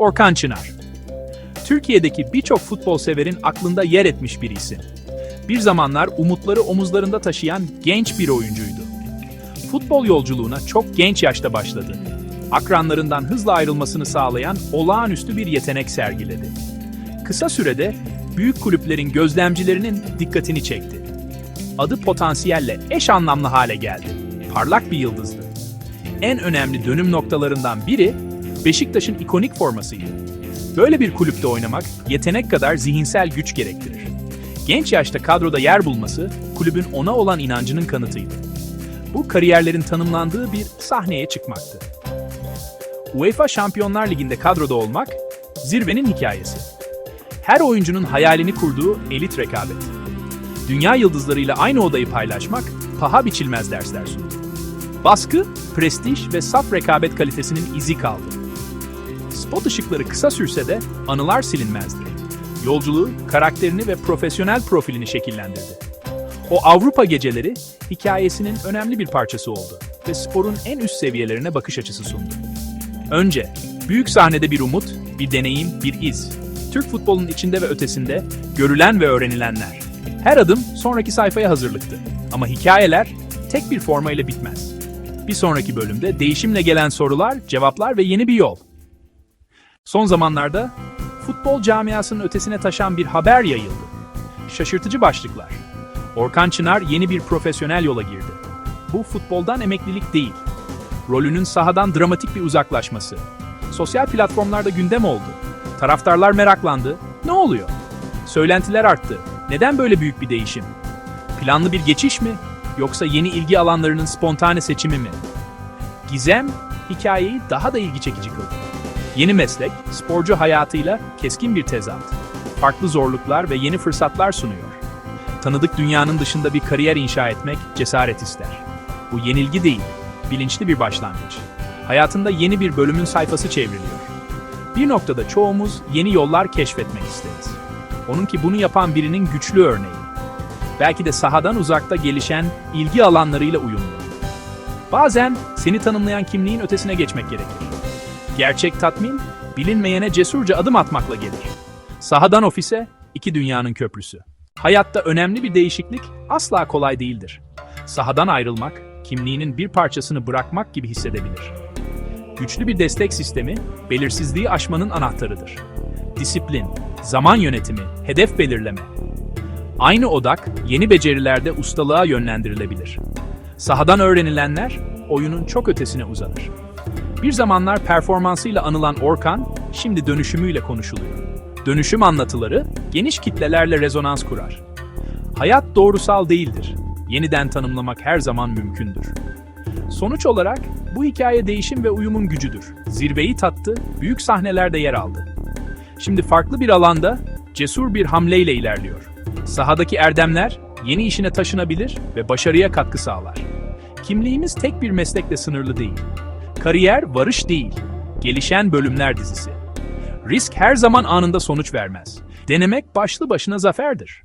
Orkan Çınar. Türkiye'deki birçok futbol severin aklında yer etmiş bir isim. Bir zamanlar umutları omuzlarında taşıyan genç bir oyuncuydu. Futbol yolculuğuna çok genç yaşta başladı. Akranlarından hızla ayrılmasını sağlayan olağanüstü bir yetenek sergiledi. Kısa sürede büyük kulüplerin gözlemcilerinin dikkatini çekti. Adı potansiyelle eş anlamlı hale geldi. Parlak bir yıldızdı. En önemli dönüm noktalarından biri Beşiktaş'ın ikonik formasıydı. Böyle bir kulüpte oynamak yetenek kadar zihinsel güç gerektirir. Genç yaşta kadroda yer bulması kulübün ona olan inancının kanıtıydı. Bu kariyerlerin tanımlandığı bir sahneye çıkmaktı. UEFA Şampiyonlar Ligi'nde kadroda olmak zirvenin hikayesi. Her oyuncunun hayalini kurduğu elit rekabet. Dünya yıldızlarıyla aynı odayı paylaşmak paha biçilmez dersler sundu. Baskı, prestij ve saf rekabet kalitesinin izi kaldı. Spot ışıkları kısa sürse de anılar silinmezdi. Yolculuğu, karakterini ve profesyonel profilini şekillendirdi. O Avrupa geceleri hikayesinin önemli bir parçası oldu ve sporun en üst seviyelerine bakış açısı sundu. Önce, büyük sahnede bir umut, bir deneyim, bir iz. Türk futbolunun içinde ve ötesinde görülen ve öğrenilenler. Her adım sonraki sayfaya hazırlıktı. Ama hikayeler tek bir forma ile bitmez. Bir sonraki bölümde değişimle gelen sorular, cevaplar ve yeni bir yol. Son zamanlarda futbol camiasının ötesine taşan bir haber yayıldı. Şaşırtıcı başlıklar. Orkan Çınar yeni bir profesyonel yola girdi. Bu futboldan emeklilik değil. Rolünün sahadan dramatik bir uzaklaşması. Sosyal platformlarda gündem oldu. Taraftarlar meraklandı. Ne oluyor? Söylentiler arttı. Neden böyle büyük bir değişim? Planlı bir geçiş mi? Yoksa yeni ilgi alanlarının spontane seçimi mi? Gizem, hikayeyi daha da ilgi çekici kıldı. Yeni meslek, sporcu hayatıyla keskin bir tezat. Farklı zorluklar ve yeni fırsatlar sunuyor. Tanıdık dünyanın dışında bir kariyer inşa etmek cesaret ister. Bu yenilgi değil, bilinçli bir başlangıç. Hayatında yeni bir bölümün sayfası çevriliyor. Bir noktada çoğumuz yeni yollar keşfetmek isteriz. Onunki bunu yapan birinin güçlü örneği. Belki de sahadan uzakta gelişen ilgi alanlarıyla uyumlu. Bazen seni tanımlayan kimliğin ötesine geçmek gerekir. Gerçek tatmin, bilinmeyene cesurca adım atmakla gelir. Sahadan ofise, iki dünyanın köprüsü. Hayatta önemli bir değişiklik asla kolay değildir. Sahadan ayrılmak, kimliğinin bir parçasını bırakmak gibi hissedebilir. Güçlü bir destek sistemi, belirsizliği aşmanın anahtarıdır. Disiplin, zaman yönetimi, hedef belirleme. Aynı odak, yeni becerilerde ustalığa yönlendirilebilir. Sahadan öğrenilenler, oyunun çok ötesine uzanır. Bir zamanlar performansıyla anılan Orkan, şimdi dönüşümüyle konuşuluyor. Dönüşüm anlatıları geniş kitlelerle rezonans kurar. Hayat doğrusal değildir. Yeniden tanımlamak her zaman mümkündür. Sonuç olarak bu hikaye değişim ve uyumun gücüdür. Zirveyi tattı, büyük sahnelerde yer aldı. Şimdi farklı bir alanda cesur bir hamleyle ilerliyor. Sahadaki erdemler yeni işine taşınabilir ve başarıya katkı sağlar. Kimliğimiz tek bir meslekle sınırlı değil. Kariyer varış değil, gelişen bölümler dizisi. Risk her zaman anında sonuç vermez. Denemek başlı başına zaferdir.